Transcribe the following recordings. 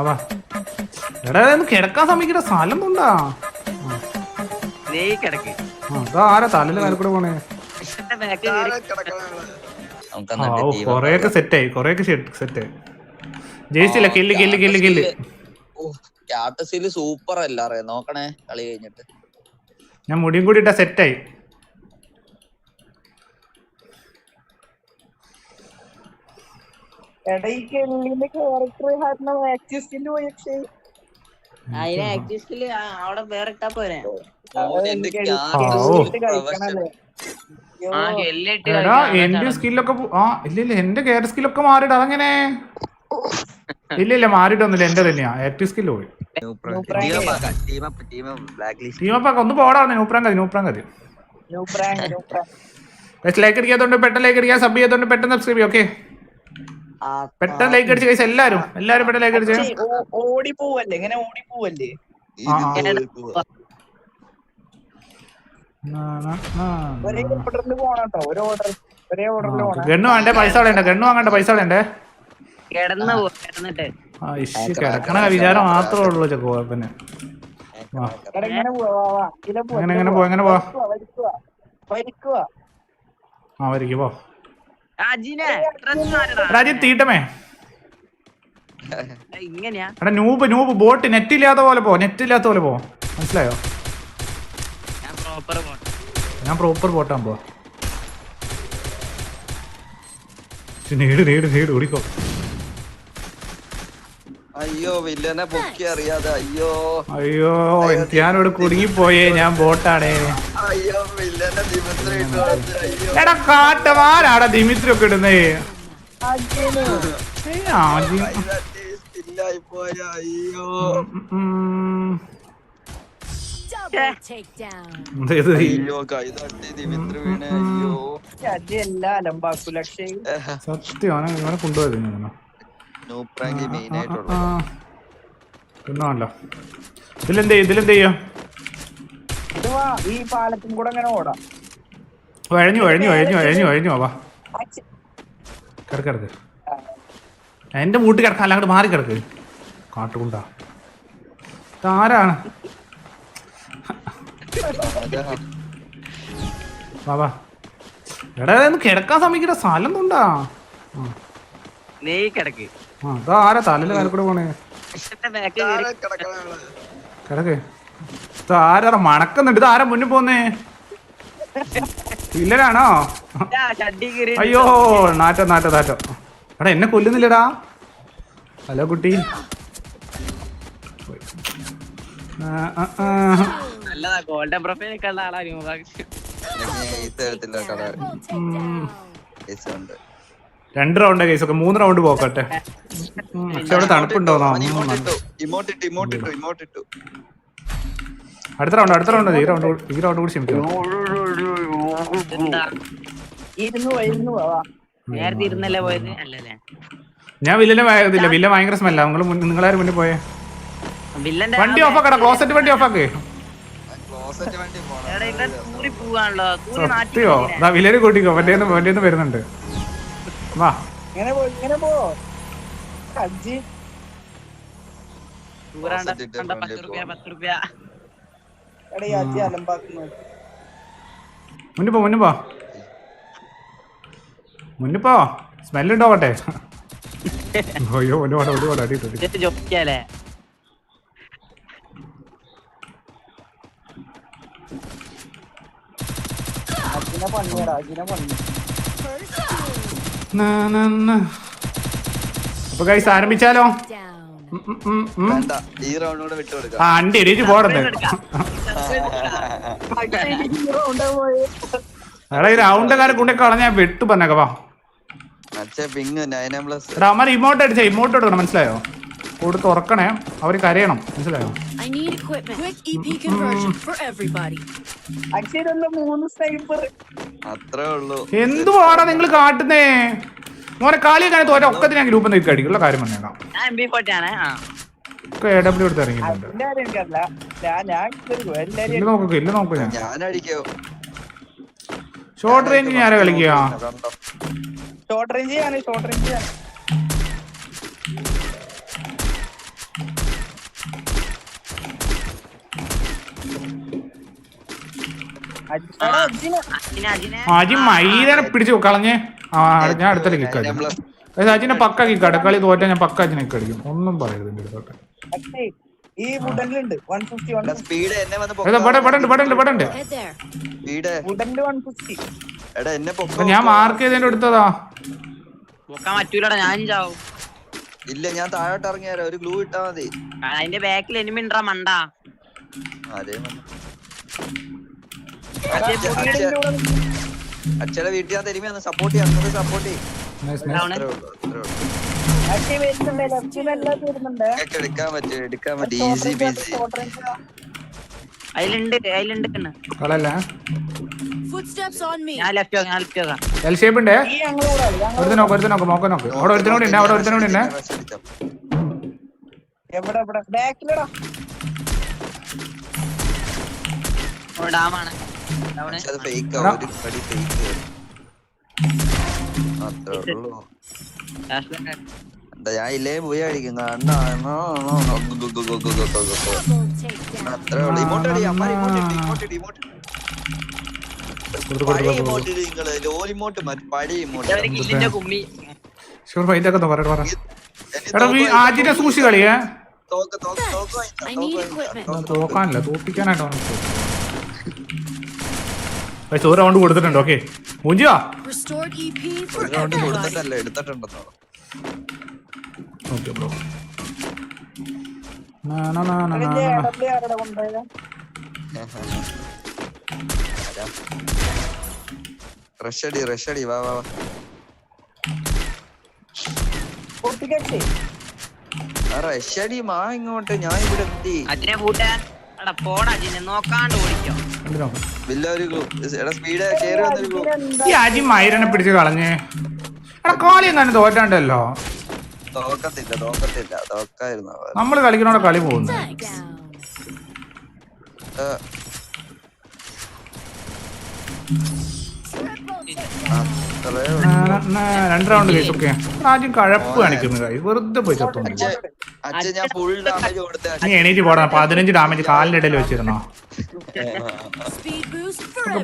വാ എടാ കിടക്കാൻ സമ്മതിക്കണ സ്ഥലം കൊണ്ടാ. നീ കിടക്ക്. അതാ ആരാ പോണേ? കൊറേയൊക്കെ സെറ്റായി കൊറേയൊക്കെ സെറ്റായി ജയിച്ചില്ല kill kill kill kill super അല്ല നോക്കണേ കളി കഴിഞ്ഞിട്ട്. ഞാൻ മുടിയും കൂടി ഇട്ടാ സെറ്റായി എടാ ഈ കെല്ലിന്റെ ക്യാരക്ടർ കാരണം ആക്ടിവിസ്റ്റിന്റെ പോയി പക്ഷേ. അതിനെ ആക്റ്റീവ് സ്കില്ല് അവിടെ വേറെ ഇട്ടാ പോരെ എന്റെ എടാ സ്കില്ലൊക്കെ ആ ഇല്ല ഇല്ല എന്റെ കെയർ സ്കില്ലൊക്കെ മാറിയിട്ട് അതെങ്ങനെ? ഇല്ല ഇല്ല മാറിയിട്ടൊന്നുമില്ല എന്റെ തന്നെയാ. ആക്റ്റീവ് സ്കില്ല് പോയി. ടീമപ്പാക്ക ഒന്ന് പോടാ നൂപ്രാൻ കതി നൂപ്രാൻ കതി new prank new prank guys like അടിക്കാത്തോണ്ട് പെട്ടെന്ന് ലൈക്ക് അടിക്കാൻ സബ് ചെയ്യാത്തോണ്ട് പെട്ടെന്ന് സബ്സ്ക്രൈബ് ചെയ്യും ഓക്കെ പെട്ടെന്ന് ലൈക്ക് അടിച്ച് കഴിച്ച എല്ലാരും. എല്ലാരും പെട്ടെന്ന് ലൈക്ക് അടിച്ച് ഓടി പോവല്ലേ? ഇങ്ങനെ ഓടി പോവല്ലേ? ഒരേ. ഓർഡറിൽ ഓർഡർ ഒരേ ഓർഡറിൽ പോണം. ഗണ്ണു വേണ്ടേ? പൈസ ഗണ്ണു വാങ്ങണ്ട? പൈസ കിടന്ന് കിടന്നിട്ട്. ഇഷ് കിടക്കണ വിചാരം മാത്രമേ ഉള്ളൂ ചെക്കോ പിന്നെ. പോവാ വാ, വാ. ഇതിലെ പോ, എങ്ങനെ, ഇതിലെ എങ്ങനെ പോ. പോ, എങ്ങനെ പോ? വലിക്കുവാ, വലിക്കുവാ. വലിക്കുവാ. ആ വരിക്കും രാജ്യം തീട്ടമേ. ഇങ്ങനെയാ. എടാ നൂബ് നൂബ് ബോട്ട് നെറ്റ് ഇല്ലാത്ത പോലെ പോ നെറ്റ് ഇല്ലാത്ത പോലെ പോ. മനസ്സിലായോ? ഞാൻ പ്രോപ്പർ പോട്ടെ ഞാൻ പ്രോപ്പർ ബോട്ടാൻ പോ നേട് നേട് നേട് ഓടിക്കോ. അയ്യോ വില്ലനെ പൊക്കി അറിയാതെ അയ്യോ. അയ്യോ എനിക്ക് കുടുങ്ങി പോയേ ഞാൻ ബോട്ടാണേ. അയ്യോ വില്ലനെ ദിമിത്രി ഇട്ട് അയ്യോ. എടാ കാട്ടമാരാടാ ദിമിത്രി ഒക്കെ ഇടുന്നേ അയ്യോ സത്യം കൊണ്ടുപോയത് ഇതിലെന്ത് ഇതിലെന്ത് ചെയ്യും ഈ പാലത്തും കൂടെ അങ്ങനെ ഓടാം. വഴഞ്ഞു വഴഞ്ഞു വഴഞ്ഞു വഴഞ്ഞു വഴഞ്ഞു വാ അച്ഛ. കിടക്ക് കിടക്ക്. എന്റെ മൂട്ട് കിടക്കാൻ അല്ലാണ്ട് മാറി കിടക്ക്. കാട്ടുകൊണ്ടാ. ആരാണ് വാ വാ. എടാ കിടക്കാൻ സമയക്കിട സ്ഥലം തൊണ്ടാ. നീ കിടക്ക്. ആ ഇതാ ആരാ തലയിൽ മേലെ കൂടെ പോണേ? കിടക്ക്. മണക്കുന്നുണ്ട്. മുന്നിൽ പോന്നേ? ഇല്ലരാണോ അയ്യോ നാറ്റം നാറ്റം നാറ്റം. എടാ എന്നെ കൊല്ലുന്നില്ലടാ. ഹലോ കുട്ടി. ഗോൾഡൻ പ്രൊഫൈൽ ആളാ രണ്ട് റൗണ്ട് കേസ് ഒക്കെ. മൂന്ന് റൗണ്ട് പോക്കട്ടെ. പക്ഷെ അവിടെ തണുപ്പുണ്ടോന്നോ ഇമോട്ട് ഇട്ടു ഇമോട്ട് ഇമോട്ട് ഇമോട്ട് ഇട്ടു. അടുത്ത റൗണ്ട് അടുത്ത റൗണ്ട് ഈ റൗണ്ട് ഈ റൗണ്ട് കൂടി ഞാൻ വില്ലനെ വായതില്ല വില്ല ഭയങ്കര സ്മെല്ല നിങ്ങൾ നിങ്ങളാരും മുന്നേ പോയേ. വണ്ടി ഓഫ് ആക്കടാ ക്ലോസറ്റ് വണ്ടി ഓഫ് ആക്കേ സത്യോ? വില്ലനെ കൂട്ടിക്കോ. വണ്ടിയൊന്നും വണ്ടിയൊന്നും വരുന്നുണ്ട്. വാ. ഇങ്ങനെ മുന്നിപ്പോ മുന്നിപ്പോ മുന്നിപ്പോ സ്മെൽ ഉണ്ടാവട്ടെ. അയ്യോ ഒരുപാട് ഒരുപാട് അടി ഇട്ടു. അജിനെ പണിയടാ അജിനെ പണി. അപ്പൊ കൈസ് ആരംഭിച്ചാലോ? ഈ റൗണ്ട് വിട്ടു കൊടുക്കാം. ആ അണ്ടി എടീറ്റ് പോടണ്ടേ എടാ ഈ റൗണ്ടുകാരെ കൊണ്ടേ കളഞ്ഞ വെട്ടു പറഞ്ഞേക്ക വാ. മറ്റേ പിങ് നയൻ പ്ലസ് എടാ അമ്മ ഇമോട്ട് അടിച്ച ഇമോട്ട് എടുക്കണം മനസ്സിലായോ? കൂടെ തുറക്കണേ അവർ കരയണം മനസ്സിലായോ? I need equipment. Quick EP conversion for everybody. Aji ഇതല്ല മൂന്ന് സ്നൈപ്പർ അത്രേ ഉള്ളൂ. എന്ത് പാടാ നിങ്ങൾ കാട്ടുന്നേ? മോനെ കാളി ഞാൻ തോറ്റ ഒക്കത്തിന് ഞാൻ ഗ്രൂപ്പ് നിൽക്കുക അടിക്കുള്ള കാര്യം പറഞ്ഞേക്കാം. എ ഡബ്ല്യു എടുത്ത് ഞാൻ ഷോർട്ട് ആരാ കളിക്കുക? Short range short range Aji മൈദനെ പിടിച്ചു കളഞ്ഞേ. ആ ഞാൻ അടുത്തേക്ക് കിക്ക് അടിക്കും. അച്ഛനെ അജിനെ പക്ക കിക്ക് അട കളി തോറ്റാ ഞാൻ പക്ക അജിനെ കിക്ക് അടിക്കും. ഒന്നും പറയരുത് എന്റെ അടുത്തോട്ടെ. ഞാൻ മാർക്ക് ചെയ്തതിന്റെ അടുത്തതാ. ഇല്ല ഞാൻ താഴോട്ട് ഇറങ്ങിയാലോ ഒരു ഗ്ലൂ ഇട്ടാ മതി. അതിന്റെ ബാക്കിൽ എനിമി ഉണ്ടാ മണ്ട. അതേ വന്നു. അജയ് അച്ഛ- പൊടിയുടെ അച്ഛ- അച്ഛയുടെ വീട്ടിൽ ഞാൻ തരുമ്പോ സപ്പോർട്ട് ചെയ്യാം സപ്പോർട്ട് ചെയ്യും എടുക്കാൻ പറ്റും എടുക്കാൻ പറ്റും. ഈസി ബീസി അതിലുണ്ട് അതിലുണ്ട് കണ്ണ്. കളയല്ലേ? Footsteps on ഞാൻ ലെഫ്റ്റ് ഞാൻ ലെഫ്റ്റ് നോക്കാം എൽ ഷേപ്പ് ഉണ്ട്? ഈ ഞങ്ങളൂടെ ഒരുത്തൻ നോക്ക് ഒരുത്തൻ നോക്ക് മോക്ക നോക്ക്. അവിടെ ഒരുത്തനും ഉണ്ട് അവിടെ ഒരുത്തനും കൂടി ഉണ്ട്. എവിടെ എവിടെ? ബാക്കിലടാ അത് ഫേക്ക്. ഒരു പടി ഫേക്ക് അത്രേ ഉള്ളൂ. ഞാൻ ഇല്ലേ? പോയി അടിക്കും. അത്രേ ഉള്ളൂ. ഇമോട്ട് അടി അമ്മ ഇമോട്ട് ഇട്ട് ഇമോട്ട് ഇട്ട് ഇമോട്ട് പഴയ ഇമോട്ട് നിങ്ങൾ. ലോൽ ഇമോട്ട് പഴയ ഇമോട്ട് എടാ ഈ ആജിനെ സൂഷി കളിയേ. തോക്കാനില്ല. തോപ്പിക്കാനായിട്ടാണ് പൈസ ഒരു റൗണ്ട് കൊടുത്തിട്ടുണ്ട് ഓക്കെ മൂഞ്ചിയാ for ഒരു റൗണ്ട്. കൊടുത്തിട്ടല്ല എടുത്തിട്ടുണ്ടെന്നോ ഓക്കെ ബ്രോ നാ നാ ആരുടെ കൊണ്ടുപോയത്? റഷടി റഷടി വാ വാ റഷടി മാ ഇങ്ങോട്ട് ഞാൻ ഇവിടെ എത്തി. അതിനെ കൂട്ടാൻ എടാ പോടാ അജിനെ നോക്കാണ്ട് ഓടിക്കോ. ഈ അജി മൈരനെ പിടിച്ച് കളഞ്ഞേ. എടാ കോളി എങ്ങനെ തോറ്റാണ്ടല്ലോ. തോക്കത്തില്ല തോക്കത്തില്ല. തോക്കായിരുന്നു നമ്മൾ കളിക്കണോടെ കളി പോകുന്നു. രണ്ട് റൗണ്ട് കഴിച്ചു ഓക്കെ. ആദ്യം കഴപ്പ് കാണിക്കുന്നു കൈ വെറുതെ പോയി ചത്തു അച്ഛൻ അച്ഛൻ ഞാൻ ഫുൾ ഡാമേജ് കൊടുത്ത. നീ എണീറ്റ് പോടാ. പതിനഞ്ച് ഡാമേജ് കാലിന്റെ ഇടയിൽ വെച്ചിരുന്നോ.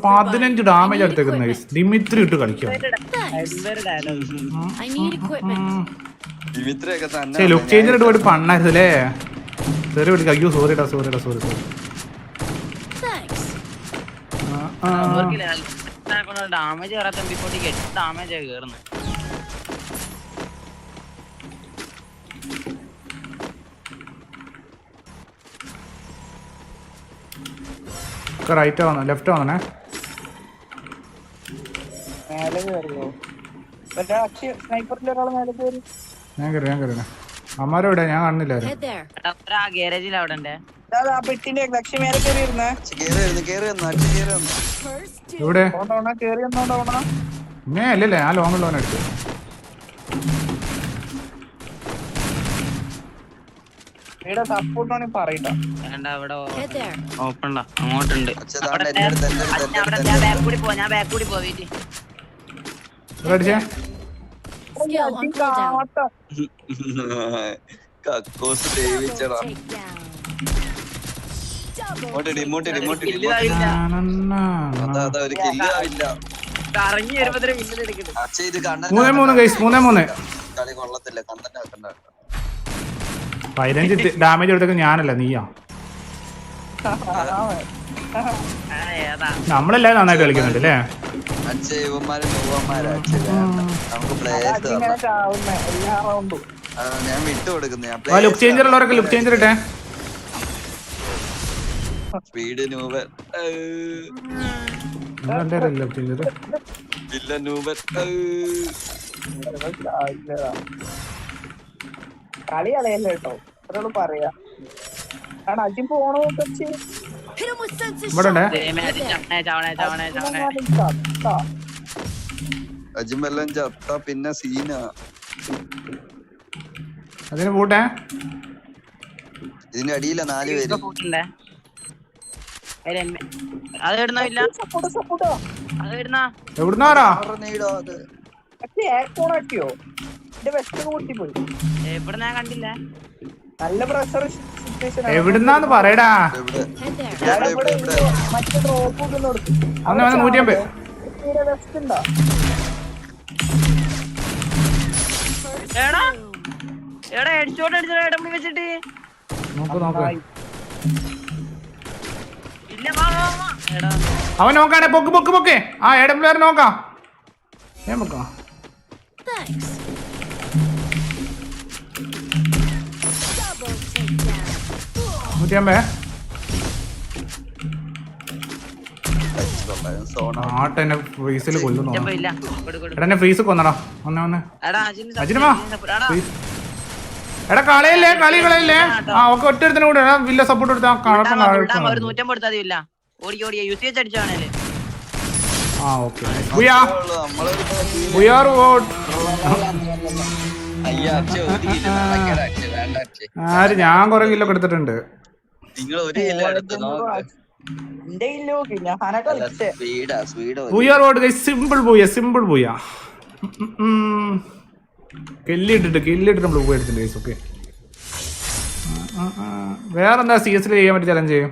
പതിനഞ്ച് ഡാമേജ് എടുത്തേക്കുന്ന ദിമിത്രി ഇട്ട് കളിക്കും ലുക്ക് ചേഞ്ചർ ഇട്ട് പോയിട്ട് പണ്ണായിരുന്നല്ലേ? ചെറിയ പിടിക്കാം. അയ്യോ സോറിടാ സോറിടാ സോറി സോറി Thanks. ഡാമേജ് കയറാത്ത എംബിക്കോട്ടിക്ക് എട്ട് ഡാമേജ് കയറുന്നു റൈറ്റ് വന്നു ലെഫ്റ്റ് വന്നേ മേലെ കയറിയോ സ്നൈപ്പറിന്റെ ഒരാൾ മേലെ കയറി ഞാൻ കയറി ഞാൻ കയറി അമ്മാരെവിടെ ഞാൻ കാണുന്നില്ല ഇവിടെ Head അല്ലല്ലേ ആ പെട്ടിന്റെ ലക്ഷ്യ മേലെ കയറി ഇരുന്നേ അച്ഛൻ കേറി വരുന്നു കേറി വന്നു കേറി വന്നു First two. എവിടെ ഓണ്ടോണ കയറി അല്ലല്ലേ ഞാൻ ലോങ് ലോൺ എടുത്തു. ഇവിടെ സപ്പോർട്ട് ആണെങ്കിൽ പറയണ്ട വേണ്ട അവിടെ. ഓപ്പൺ അങ്ങോട്ടുണ്ട്. ഞാൻ ബാക്ക് കൂടി പോ ഞാൻ ബാക്ക് കൂടി Skill on cooldown. കാട്ട കക്കോസ് Double ദേവിച്ചടാ. takedown. Double ഇങ്ങോട്ടിടി ഇങ്ങോട്ടിടി ഇങ്ങോട്ടിടി കില്ല് ഇങ്ങോട്ടിടി. ആയില്ല. അതാ അതാ ഒരു കില്ല് കറങ്ങി വരുമ്പോ മിന്നൽ അച്ഛൻ ഇത് കണ്ണൻ മൂന്നേ മൂന്ന് ഗൈസ് മൂന്നേ മൂന്ന്. കളി കൊള്ളത്തില്ല കണ്ണൻ പതിനഞ്ച് ഡാമേജ് എടുത്തൊക്കെ ഞാനല്ല നീയാ. നമ്മളെല്ലാരും നന്നായിട്ട് കളിക്കുന്നുണ്ട് അല്ലേ? അച്ഛൻ യുവന്മാരും യുവന്മാരാ നമുക്ക് പ്ലേയേഴ്സ് ഞാൻ വിട്ടു കൊടുക്കുന്നു. ഞാൻ ലുക്ക് ചേഞ്ചർ ഉള്ളവരൊക്കെ ലുക്ക് ചേഞ്ചർ ഇട്ടേ സ്പീഡ് ചേഞ്ചർ ഇല്ല നൂബൻ കളി കളയല്ലേ കേട്ടോ? പറയാ. കാരണം അജിം പോണോ വെച്ച് ഇവിടെ ഉണ്ടേ അജിമെല്ലാം ചത്ത പിന്നെ സീന. അതിന് കൂട്ടെ ഇതിന്റെ അടിയില നാല് പേര്. അത് ഇടുന്നില്ല സപ്പോർട്ടോ അത് ഇടുന്ന? എവിടുന്നാരാ നീടോ അത്? പക്ഷേ ഏക്കോൺ വെസ്റ്റ് കൂട്ടി പോയി. എവിടെ ഞാൻ കണ്ടില്ല. നല്ല പ്രഷർ എവിടുന്നാന്ന് പറയടാ. അങ്ങനെ മറ്റേ ഡ്രോപ്പ് ഒക്കെ കൊടുക്കും വന്ന് വന്ന് നൂറ്റിയമ്പത്. വെസ്റ്റ് ഉണ്ടോ എടാ എടാ ഹെഡ്ഷോട്ട് അടിച്ചടാ എടമ്പി വെച്ചിട്ട്. നോക്ക് നോക്ക്. ഇല്ല വാ വാ വാ. എടാ. അവൻ നോക്കാണേ പൊക്ക് പൊക്ക് പൊക്ക്. ആ എടം നോക്കാം. ഞാൻ പൊക്കാം? ഫ്രീസിൽ കൊല്ലുന്നു. എടാ എന്നെ ഫ്രീസ് കൊന്നടാ. വന്നേ എടാ കളയല്ലേ കളി കളയല്ലേ? ആ ഒക്കെ ഒറ്റ കൂടെ. എടാ വില്ല സപ്പോർട്ട് എടുത്താ ആ ഓക്കെ. ആര് ഞാൻ കൊറേ കിലോ എടുത്തിട്ടുണ്ട്. നിങ്ങൾ ഒരു എടുത്ത് എന്റെ സ്പീഡാ സ്പീഡ് ബുയാർ വോട്ട് സിമ്പിൾ ബുയ സിമ്പിൾ ബുയ കെല്ലിട്ടിട്ട് കെല്ലിട്ടിട്ട് നമ്മൾ പോയി എടുത്തിട്ടുണ്ട് ഓക്കെ വേറെന്താ സി എസിൽ ചെയ്യാൻ പറ്റിയ ചലഞ്ച് ചെയ്യും